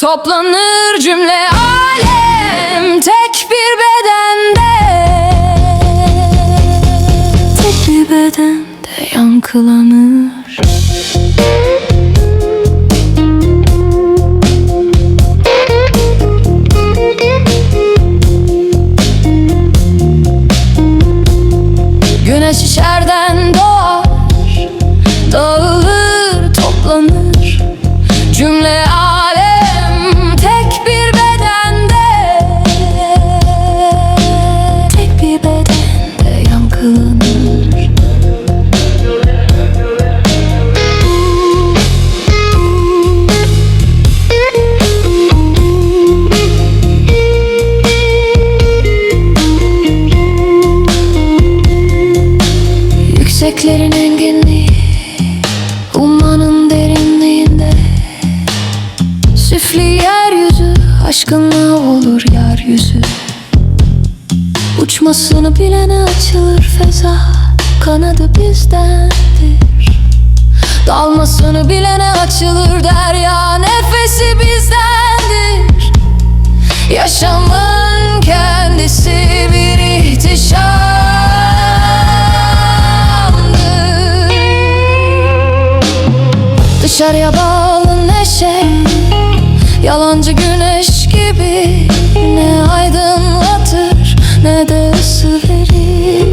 Toplanır cümle alem tek bir bedende. Tek bir bedende yankılanır. Güneş içerden doğar Dağılır toplanır. Cümle Yükseklerin enginliği Ummanın derinliğinde. Süfli yeryüzü Aşkınla olur yeryüzü. Uçmasını bilene açılır feza Kanadı bizdendir. Dalmasını bilene açılır Dışarıya bağlı neşe Yalancı güneş gibi. Ne aydınlatır ne de ısı verir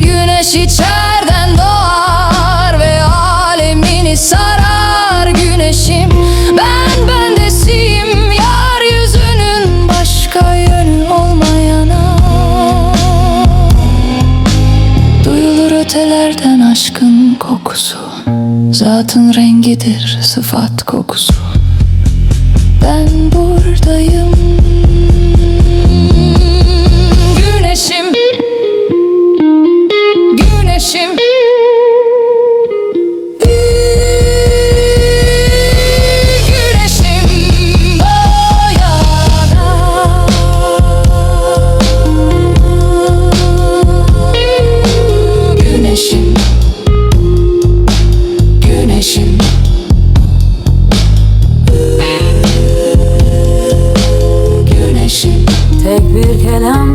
Güneş içerden doğar ve alemini sarar. Güneşim ben bendesiyim. Yeryüzünün başka yönü olmayana. Duyulur ötelerden aşkın kokusu Zatın rengidir sıfat kokusu. Ben buradayım kelam